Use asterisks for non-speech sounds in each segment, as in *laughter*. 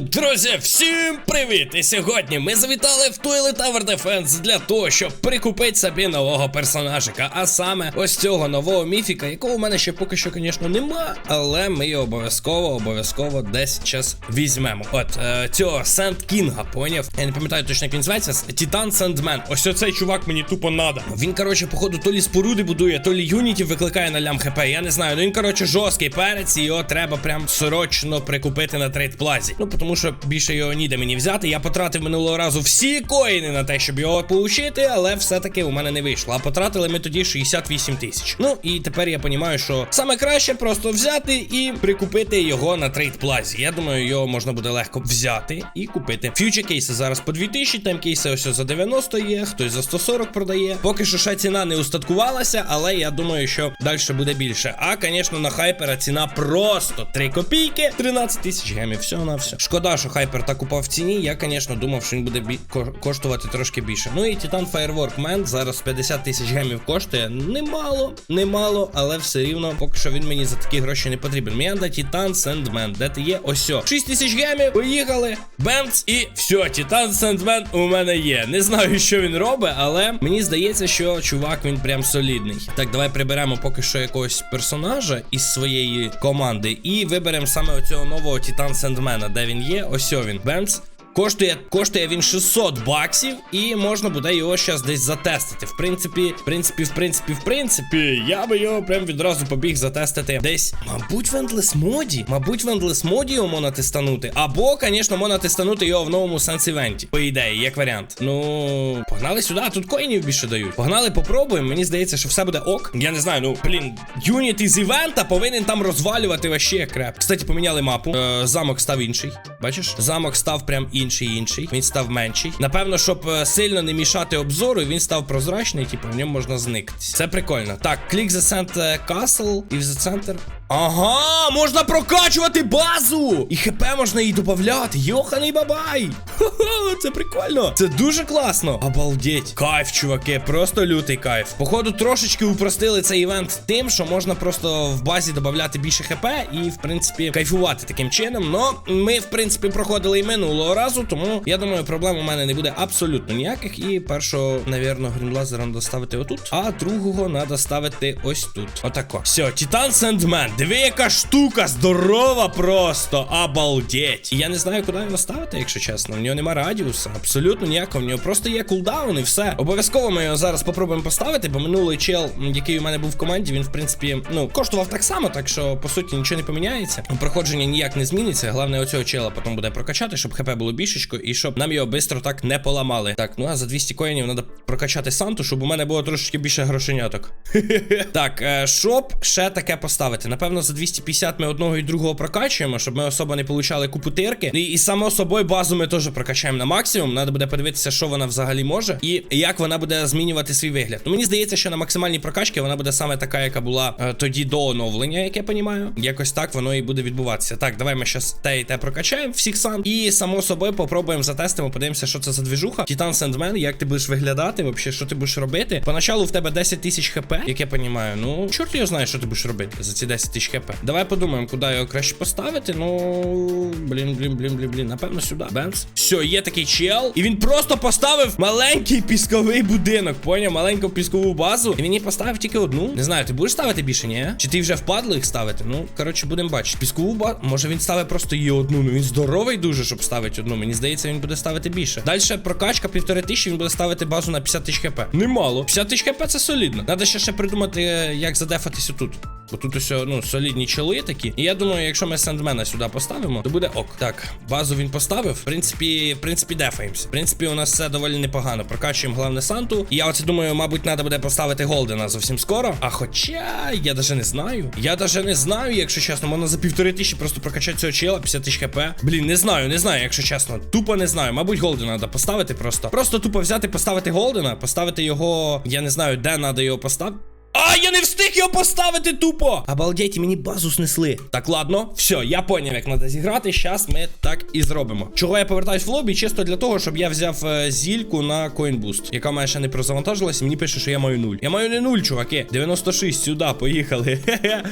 Друзі, всім привіт! І сьогодні ми завітали в Toilet Tower Defense для того, щоб прикупити собі нового персонажика. А саме ось цього нового міфіка, якого у мене ще поки що, звісно, нема. Але ми його обов'язково, обов'язково десь час візьмемо. От е, цього Сент Кінга, поняв? Я не пам'ятаю точно, як він називається. Титан Сендмен. Ось оцей чувак мені тупо надо. Він, коротше, походу, то лі споруди будує, то лі юнітів викликає на лям хп. Я не знаю. Ну він, коротше, жорсткий перець, і його треба прям срочно прикупити на трейд плазі. Ну, тому що більше його ніде мені взяти. Я потратив минулого разу всі коїни на те, щоб його получити, але все-таки у мене не вийшло. А потратили ми тоді 68 тисяч. Ну і тепер я розумію, що саме краще просто взяти і прикупити його на трейд плазі. Я думаю, його можна буде легко взяти і купити. Фьючер кейси зараз по 2000, там кейси ось за 90 є, хтось за 140 продає. Поки що ще ціна не устаткувалася, але я думаю, що далі буде більше. А, звісно, на хайпера ціна просто 3 копійки, 13 тисяч гемів. Все на все. Шкода, що хайпер так упав в ціні. Я, звісно, думав, що він буде бі... коштувати трошки більше. Ну і Titan Firework Man зараз 50 тисяч гемів коштує. Немало, немало, але все рівно, поки що він мені за такі гроші не потрібен. Надо Titan Sandman. Де ти є? Ось. 6 тисяч гемів, поїхали. Бемц і все, Titan Sandman у мене є. Не знаю, що він робить, але мені здається, що чувак він прям солідний. Так, давай приберемо поки що якогось персонажа із своєї команди і виберемо саме оцього нового Titan Sandman. Де він є? Ось він. Бемц. Коштує, коштує він 600 баксів, і можна буде його зараз десь затестити. В принципі, в принципі, в принципі, в принципі, я би його прям відразу побіг затестити десь. Мабуть, в Endless моді. Мабуть, в Endless моді його можна тестанути. Або, звісно, можна тестанути його в новому Sense Івенті. По ідеї, як варіант. Ну, погнали сюди, тут коїнів більше дають. Погнали, попробуємо. Мені здається, що все буде ок. Я не знаю, ну блін, юніт із івента повинен там розвалювати як креп. Кстати, поміняли мапу. Е, замок став інший. Бачиш? Замок став прям інший інший. Він став менший. Напевно, щоб е, сильно не мішати обзору, він став прозрачний, типу в ньому можна зникнути. Це прикольно. Так, клік за Сент Castle і за Center. Ага, можна прокачувати базу! І хп можна їй додати. Йоханий бабай! Хо-хо, це прикольно. Це дуже класно. Обалдеть. Кайф, чуваки, просто лютий кайф. Походу, трошечки упростили цей івент тим, що можна просто в базі додати більше хп і, в принципі, кайфувати таким чином. Но ми, в принципі, проходили і минулого разу, тому я думаю, проблем у мене не буде абсолютно ніяких. І першого, навірно, грінлазера треба ставити отут, а другого треба ставити ось тут. Отако. Все, Титан Сендмен. Диви, яка штука здорова просто. Обалдеть. Я не знаю, куди його ставити, якщо чесно. В нього нема радіуса. Абсолютно ніякого. В нього просто є кулдаун і все. Обов'язково ми його зараз попробуємо поставити, бо минулий чел, який у мене був в команді, він, в принципі, ну, коштував так само, так що, по суті, нічого не поміняється. Проходження ніяк не зміниться. Головне, оцього чела потім буде прокачати, щоб хп було більшечко, і щоб нам його швидко так не поламали. Так, ну а за 200 коїнів треба прокачати Санту, щоб у мене було трошечки більше грошеняток. *laughs* Так, е, щоб ще таке поставити. Напевно, за 250 ми одного і другого прокачуємо, щоб ми особо не получали купу тирки. І, і само собою базу ми теж прокачаємо на максимум. Треба буде подивитися, що вона взагалі може, і як вона буде змінювати свій вигляд. Ну мені здається, що на максимальній прокачці вона буде саме така, яка була е, тоді до оновлення, як я понімаю. Якось так воно і буде відбуватися. Так, давай ми зараз те і те прокачаємо всіх сам. І само собою попробуємо затестимо, подивимося, що це за двіжуха. Титан Сендмен, як ти будеш виглядати, вообще, що ти будеш робити. Поначалу в тебе 10 тисяч хп, як я понімаю. Ну, чорт його знає, що ти будеш робити за ці 10 тисяч хп. Давай подумаємо, куди його краще поставити. Ну, блін, блін, блін, блін, блін. Напевно, сюди. Бенс. Все, є такий чел. І він просто поставив маленький пісковий будинок. Поняв? Маленьку піскову базу. І він її поставив тільки одну. Не знаю, ти будеш ставити більше, ні? Чи ти вже впадло їх ставити? Ну, коротше, будемо бачити. Піскову базу. Може він ставить просто її одну. Ну він здоровий дуже, щоб ставити одну. Мені здається, він буде ставити більше. Далі прокачка півтори тисячі, він буде ставити базу на 50 тисяч хп. Немало. 50 тисяч хп це солідно. Надо ще ще придумати, е, як задефатись отут. Бо тут ось ну, солідні чоли такі. І я думаю, якщо ми сендмена сюди поставимо, то буде ок. Так, базу він поставив. В принципі, в принципі, дефаємося. В принципі, у нас все доволі непогано. Прокачуємо головне Санту. І я оце думаю, мабуть, треба буде поставити Голдена зовсім скоро. А хоча я даже не знаю. Я даже не знаю, якщо чесно, можна за півтори тисячі просто прокачати цього чела, 50 тисяч хп. Блін, не знаю, не знаю, якщо чесно. Тупо не знаю. Мабуть, Голдена треба поставити просто. Просто тупо взяти, поставити Голдена, поставити його. Я не знаю, де треба його поставити. А, я не встиг його поставити тупо! Обалдеть, мені базу снесли. Так, ладно, все, я поняв, як треба зіграти. Щас ми так і зробимо. Чого я повертаюсь в лобі? Чисто для того, щоб я взяв е, зільку на CoinBoost, яка мене ще не прозавантажилась, і мені пише, що я маю нуль. Я маю не нуль, чуваки. 96 сюди, поїхали.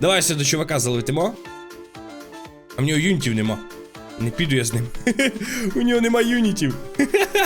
Давай сюди чувака залетимо. А в нього юнітів нема. Не піду я з ним. У нього нема юнітів.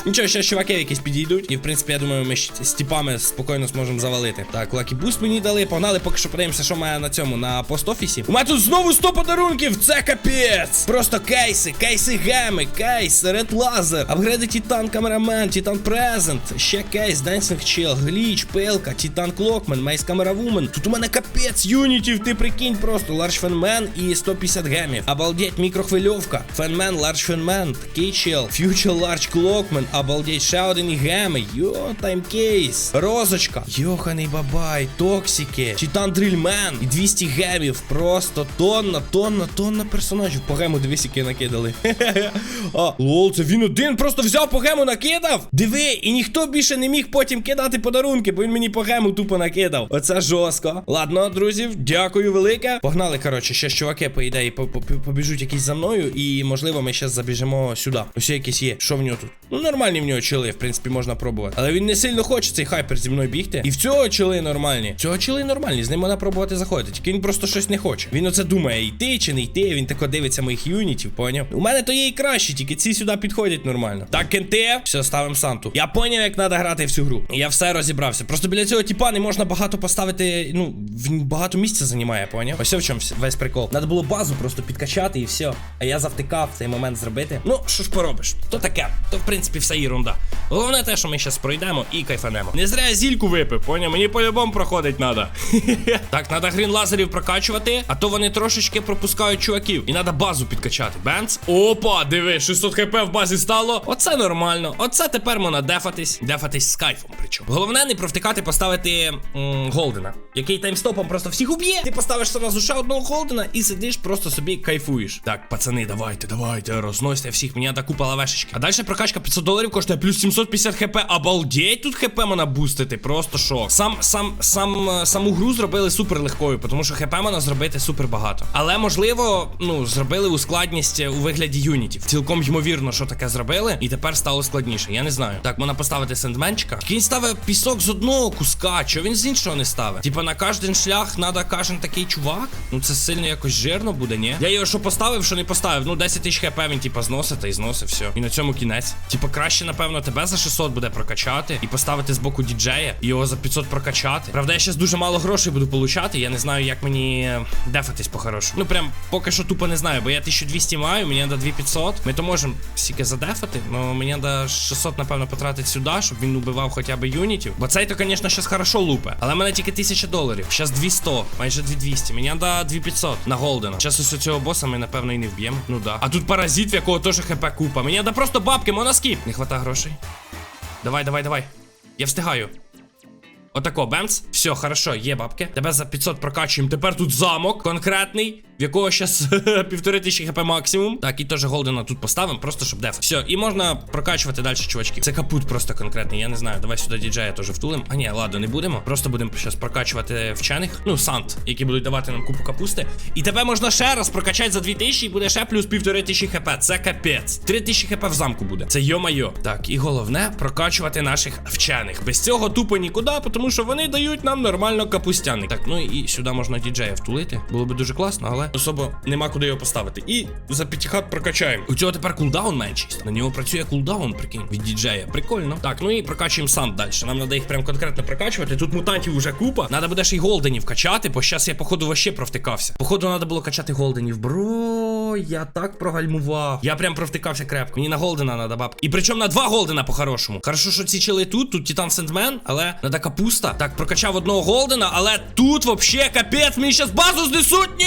Нічого, ще чуваки якісь підійдуть. І в принципі, я думаю, ми з тіпами спокійно зможемо завалити. Так, лакі буст мені дали. Погнали, поки що подивимося, що має на цьому, на пост-офісі. У мене тут знову 100 подарунків. Це капець. Просто кейси, кейси геми, кейс, ред лазер, апгрейди Титан Камерамен, Титан Презент, ще кейс, Dancing Chill, Гліч, Пилка, Титан Клокмен, Мейс Камера Вумен. Тут у мене капець юнітів, ти прикинь просто. Ларж Фенмен і 150 гемів. Обалдеть, мікрохвильовка. Фенмен, Ларж Фенмен, такий чел. Фьючер Ларж Клокмен, обалдеть, ще один і геми. Йо, таймкейс. Розочка. Йоханий бабай, токсики. Титан Дрільмен і 200 гемів. Просто тонна, тонна, тонна персонажів. По гему дивись, які накидали. *laughs* А, лол, це він один просто взяв по гему накидав. Диви, і ніхто більше не міг потім кидати подарунки, бо він мені по гему тупо накидав. Оце жорстко. Ладно, друзів, дякую велике. Погнали, коротше, ще чуваки, по ідеї, по- по- побіжуть якісь за мною, і можливо ми зараз забіжимо сюди. Ось якісь є. Що в нього тут? Ну, нормальні в нього чили, в принципі, можна пробувати. Але він не сильно хоче цей хайпер зі мною бігти. І в цього чили нормальні. Цього чили нормальні, з ним можна пробувати заходити. Тільки він просто щось не хоче. Він оце думає, йти чи не йти. Він тако дивиться моїх юнітів, поняв? У мене то є і краще, тільки ці сюди підходять нормально. Так, кенте, все, ставимо Санту. Я поняв, як треба грати в цю гру. Я все розібрався. Просто біля цього тіпа не можна багато поставити. Ну, він багато місця займає, поняв? Ось в чому весь прикол. Надо було базу просто підкачати і все. А я завтикав цей момент зробити. Ну, що ж поробиш? То таке, то в принципі все ерунда. Головне те, що ми зараз пройдемо і кайфанемо. Не зря я зільку випив, поняв? Мені по-любому проходить треба. *laughs* так, треба грін лазерів прокачувати, а то вони трошечки пропускають чуваків. І треба базу підкачати. Бенц. Опа, диви, 600 хп в базі стало. Оце нормально. Оце тепер можна дефатись. Дефатись з кайфом. Причому. Головне не провтикати, поставити м, Голдена, який таймстопом просто всіх уб'є. Ти поставиш сразу ще одного Голдена і сидиш, просто собі кайфуєш. Так, пацани, давайте, давайте, розносьте всіх. Мені та купа лавешечки. А далі прокачка 500 доларів коштує плюс 750 хп. Обалдеть, тут хп можна бустити. Просто шок. Сам, сам, сам, е, саму гру зробили супер легкою, тому що хп можна зробити супер багато. Але можливо, ну, зробили ускладність у вигляді юнітів. Цілком ймовірно, що таке зробили, і тепер стало складніше. Я не знаю. Так, можна поставити сендменчика. Він ставить пісок з одного куска, що він з іншого не ставить. Типа на кожен шлях треба кожен такий чувак. Ну це сильно якось жирно буде, ні? Я його що поставив, що не поставив. Ну 10 тисяч хп він типа зносить та і зносить все. І на цьому кінець. Типа краще, напевно, тебе за 600 буде прокачати і поставити з боку діджея, і його за 500 прокачати. Правда, я зараз дуже мало грошей буду получати. Я не знаю, як мені е, дефатись по-хорошому. Ну прям поки що тупо не знаю, бо я 1200 маю, мені треба 2500. Ми то можемо стільки задефати, але мені треба 600, напевно, потратити сюди, щоб він убивав хоча б юнітів. Бо цей то, звісно, зараз хорошо лупе. Але в мене тільки 1000 доларів. Зараз 200, майже 2200. Мені треба 2500 на Голдена. Зараз ось цього боса ми, напевно, і не вб'ємо. Ну да. А тут паразит, в якого теж хп купа. Мені треба просто бабки, моноскіп. Хвата грошей. Давай, давай, давай. Я встигаю. Отако, бемц. Все, хорошо, є бабки. Тебе за 500 прокачуємо. Тепер тут замок конкретний, в якого зараз *laughs* півтори тисячі хп максимум. Так, і теж голдена тут поставимо, просто щоб деф. Все, і можна прокачувати далі чувачків. Це капут просто конкретний, я не знаю. Давай сюди діджея теж втулим. А ні, ладно, не будемо. Просто будемо зараз прокачувати вчених. Ну, сант, які будуть давати нам купу капусти. І тебе можна ще раз прокачати за 2000 і буде ще плюс півтори тисячі хп. Це капець. 3000 хп в замку буде. Це йо-майо. Так, і головне прокачувати наших вчених. Без цього тупо нікуди, тому що вони дають нам нормально капустяни. Так, ну і сюди можна діджея втулити. Було би дуже класно, але особо нема куди його поставити. І за п'ятихат прокачаємо. У цього тепер кулдаун меншість. На нього працює кулдаун, прикинь, від діджея. Прикольно. Так, ну і прокачуємо сам далі. Нам треба їх прям конкретно прокачувати. Тут мутантів вже купа. Надо буде ще й голденів качати, бо зараз я, походу, вообще провтикався. Походу, треба було качати голденів. Бро, я так прогальмував. Я прям провтикався крепко. Мені на голдена треба бабки. І причому на два голдена по-хорошому. Хорошо, що ці чили тут, тут Титан Сендмен, але треба капуста. Так, прокачав одного голдена, але тут вообще капець, мені зараз базу знесуть. Ні!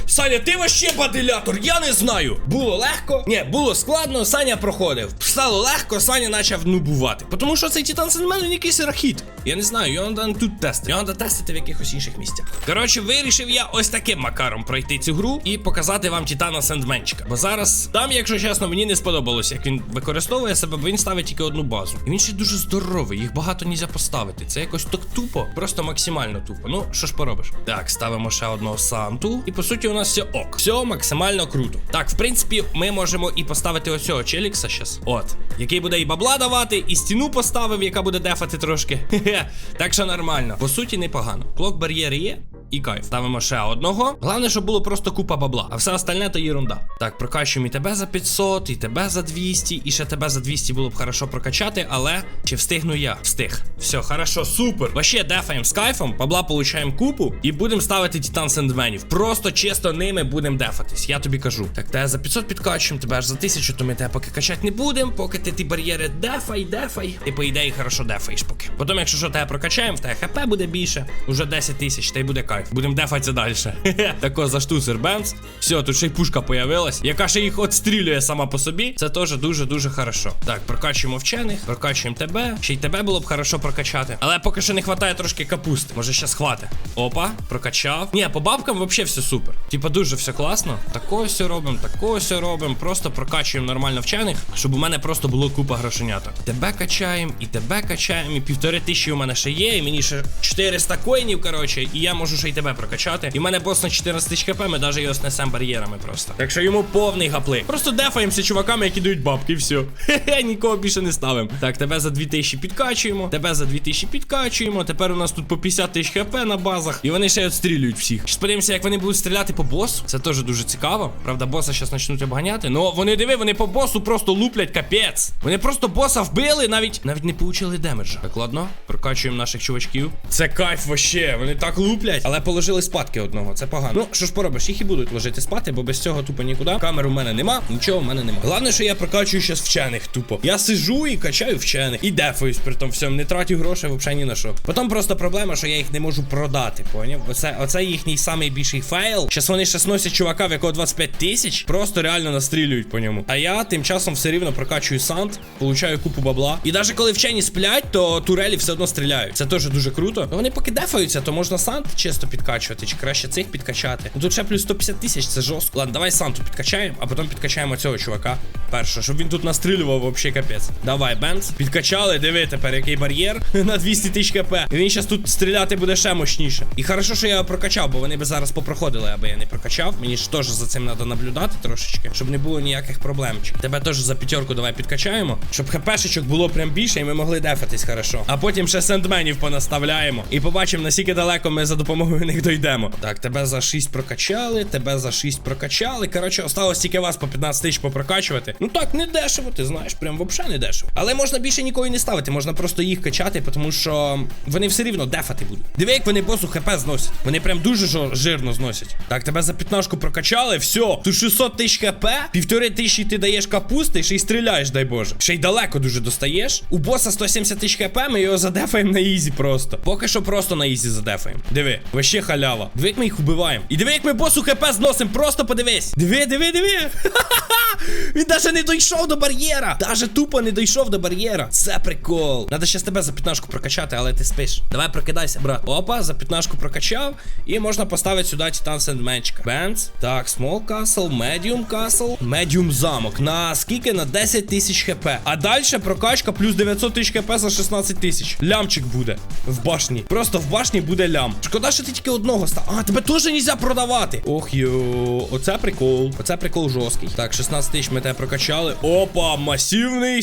Саня, ти вообще бадилятор, я не знаю. Було легко? Ні, було складно, Саня проходив. Стало легко, Саня почав нубувати. Тому що цей Титан Сендмен якийсь рахіт. Я не знаю, його треба тут тестити. Його треба тестити в якихось інших місцях. Коротше, вирішив я ось таким макаром пройти цю гру і показати вам Титана Сендменчика. Бо зараз там, якщо чесно, мені не сподобалося, як він використовує себе, бо він ставить тільки одну базу. І він ще дуже здоровий, їх багато нельзя поставити. Це якось так тупо, просто максимально тупо. Ну, що ж поробиш? Так, ставимо ще одного Санту. І по суті, у нас все ок. Все максимально круто. Так, в принципі, ми можемо і поставити ось цього Челікса зараз. От. Який буде і бабла давати, і стіну поставив, яка буде дефати трошки. *laughs* Хе-хе. Так що нормально. По суті, непогано. Клок бар'єр є. І кайф. Ставимо ще одного. Головне, щоб було просто купа бабла, а все остальне то єрунда. Так, прокачуємо і тебе за 500, і тебе за 200, і ще тебе за 200 було б хорошо прокачати, але чи встигну я? Встиг. Все, хорошо, супер. Вообще дефаємо з кайфом, бабла получаємо купу і будемо ставити Титан Сендменів. Просто чисто ними будемо дефатись. Я тобі кажу. Так, тебе за 500 підкачуємо, тебе аж за 1000, то ми тебе поки качати не будемо. Поки ти ті бар'єри дефай, дефай. Ти по ідеї хорошо дефаєш поки. Потім, якщо що тебе прокачаємо, в тебе хп буде більше. Уже 10 тисяч, та й буде кайф. Будемо дефатися далі. *laughs* Тако за штуцер бенц. Все, тут ще й пушка появилась, яка ще їх отстрілює сама по собі. Це теж дуже-дуже хорошо. Так, прокачуємо вчених, прокачуємо тебе. Ще й тебе було б хорошо прокачати. Але поки що не вистачає трошки капусти. Може, ще схвати. Опа, прокачав. Ні, по бабкам взагалі все супер. Типа дуже все класно. Такого все робимо, такого все робимо. Просто прокачуємо нормально вчених, щоб у мене просто було купа грошеняток. Тебе качаємо, і тебе качаємо, і півтори тисячі у мене ще є, і мені ще 400 коїнів, коротше, і я можу ще й тебе прокачати. І в мене бос на 14 тисяч хп, ми навіть його снесемо бар'єрами просто. Так що йому повний гаплик. Просто дефаємося чуваками, які дають бабки, і все. Хе-хе, нікого більше не ставимо. Так, тебе за 2000 підкачуємо, тебе за 2000 підкачуємо. Тепер у нас тут по 50 тисяч хп на базах, і вони ще й отстрілюють всіх. Щас подивимося, як вони будуть стріляти по босу. Це теж дуже цікаво. Правда, боса зараз почнуть обганяти. Ну вони диви, вони по босу просто луплять капець. Вони просто боса вбили, навіть навіть не получили демеджа. Так, ладно, прокачуємо наших чувачків. Це кайф вообще. Вони так луплять, але положили спадки одного. Це погано. Ну що ж поробиш, їх і будуть ложити спати, бо без цього тупо нікуди. Камер у мене нема, нічого в мене нема. Головне, що я прокачую щас вчених тупо. Я сижу і качаю вчених. І дефаюсь при тому всьому. Не тратю грошей взагалі ні на що. Потім просто проблема, що я їх не можу продати. Поняв? Оце, оце їхній самий більший фейл. Щас вони ще сносять чувака, в якого 25 тисяч, просто реально настрілюють по ньому. А я тим часом все рівно прокачую санд, получаю купу бабла. І навіть коли вчені сплять, то турелі все одно стріляють. Це теж дуже круто. Ну вони поки дефаються, то можна санд чисто підкачувати, чи краще цих підкачати. Ну тут ще плюс 150 тисяч, це жорстко. Ладно, давай санту підкачаємо, а потім підкачаємо цього чувака. Перше, щоб він тут настрілював вообще капець. Давай, Бенц. Підкачали, диви тепер, який бар'єр *laughs* на 200 тисяч хп. І він зараз тут стріляти буде ще мощніше. І хорошо, що я прокачав, бо вони би зараз попроходили, аби я не прокачав. Мені ж теж за цим треба наблюдати трошечки, щоб не було ніяких проблемчик. Тебе теж за п'ятерку давай підкачаємо, щоб хпшечок було прям більше, і ми могли дефатись хорошо. А потім ще сендменів понаставляємо. І побачимо, наскільки далеко ми за допомогою них дойдемо. Так, тебе за 6 прокачали, тебе за 6 прокачали. Коротше, осталось тільки вас по 15 тисяч попрокачувати. Ну так, не дешево, ти знаєш, прям взагалі не дешево. Але можна більше нікого не ставити, можна просто їх качати, тому що вони все рівно дефати будуть. Диви, як вони босу хп зносять. Вони прям дуже жирно зносять. Так, тебе за 15 прокачали, все. Тут 600 тисяч хп, півтори тисячі ти даєш капусти, ще й стріляєш, дай Боже. Ще й далеко дуже достаєш. У боса 170 тисяч хп, ми його задефаємо на ізі просто. Поки що просто на ізі задефаємо. Диви, вообще халява. Диви, як ми їх убиваємо. І диви, як ми босу хп зносимо, просто подивись. Диви, диви, диви. *laughs* Він даже не дійшов до бар'єра. Даже тупо не дійшов до бар'єра. Це прикол. Надо ще тебе за п'ятнашку прокачати, але ти спиш. Давай прокидайся, брат. Опа, за п'ятнашку прокачав. І можна поставити сюди Титан Сендменчика. Бенц. Так, Small Castle, Medium Castle, Medium замок. На скільки? На 10 тисяч хп. А далі прокачка плюс 900 тисяч хп за 16 тисяч. Лямчик буде в башні. Просто в башні буде лям. Шкода, що ти тільки одного став. А, тебе теж нельзя продавати. Ох йо, оце прикол. Оце прикол жорсткий. Так, 16 тисяч ми тебе прокачали. Опа, масивний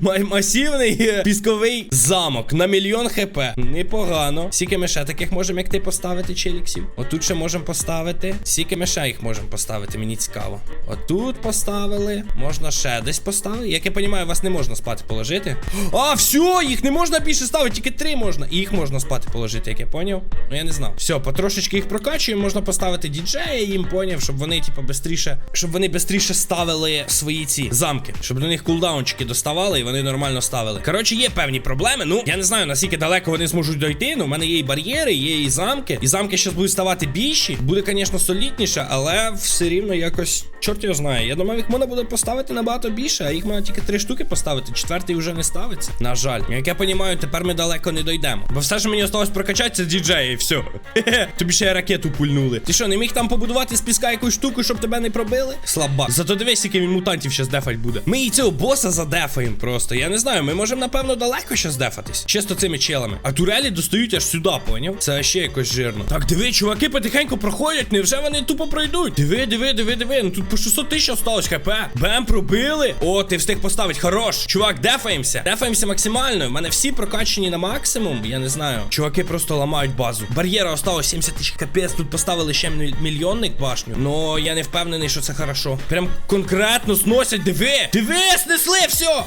*laughs* масивний *laughs* пісковий замок на мільйон хп. Непогано. Скільки ми ще таких можемо, як ти поставити, челіксів? Отут ще можемо поставити. Скільки ми ще їх можемо поставити, мені цікаво. Отут поставили. Можна ще десь поставити. Як я розумію, вас не можна спати положити. А, все, їх не можна більше ставити, тільки три можна. І їх можна спати положити, як я поняв. Ну я не знав. Все, потрошечки їх прокачуємо, можна поставити діджея їм, поняв, щоб вони, типу, бистріше, щоб вони бистріше ставили свої ці замки, щоб до них кулдаунчики доставали і вони нормально ставили. Коротше, є певні проблеми. Ну, я не знаю, наскільки далеко вони зможуть дойти. Ну, в мене є і бар'єри, є і замки. І замки зараз будуть ставати більші. Буде, звісно, солідніше, але все рівно якось. Чорт його знає. Я думав, їх можна буде поставити набагато більше, а їх можна тільки три штуки поставити. Четвертий вже не ставиться. На жаль. Як я розумію, тепер ми далеко не дойдемо. Бо все, що мені осталось прокачати, це і все. Хе-хе. *laughs* Тобі ще ракету пульнули. Ти що, не міг там побудувати з піска якусь штуку, щоб тебе не пробили? Слабак. Зато дивись, скільки він мутантів ще дефать буде. Ми і цього боса задефаємо просто. Я не знаю, ми можемо, напевно, далеко ще здефатись. Чисто цими челами. А турелі достають аж сюди, поняв? Це ще якось жирно. Так, диви, чуваки потихеньку проходять. Невже вони тупо пройдуть? Диви, диви, диви, диви. Ну тут по 600 тисяч осталось хп. Бем, пробили. О, ти встиг поставити. Хорош. Чувак, дефаємося. Дефаємося максимально. У мене всі прокачені на максимум. Я не знаю. Чуваки просто ламають базу. Бар'єра осталось 70 тисяч капець. Тут поставили ще міль- мільйонник башню. Но я не впевнений, що це хорошо. Прям конкретно сносять. Диви! Диви, снесли все!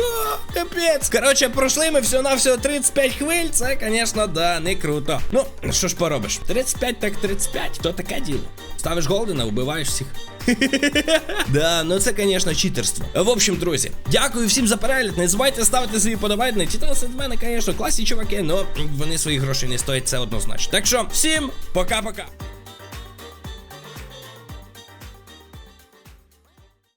*laughs* Капець. Коротше, пройшли ми все на всього 35 хвиль. Це, звісно, да, не круто. Ну, що ж поробиш? 35 так 35, то таке діло. Ставиш голдена, вбиваєш всіх. *laughs* Да, ну це, звісно, читерство. В общем, друзі, дякую всім за перегляд. Не забувайте ставити свої подобайки. Читалися від мене, звісно, класні чуваки, але вони своїх грошей не стоять, це однозначно. Так що, всім пока-пока.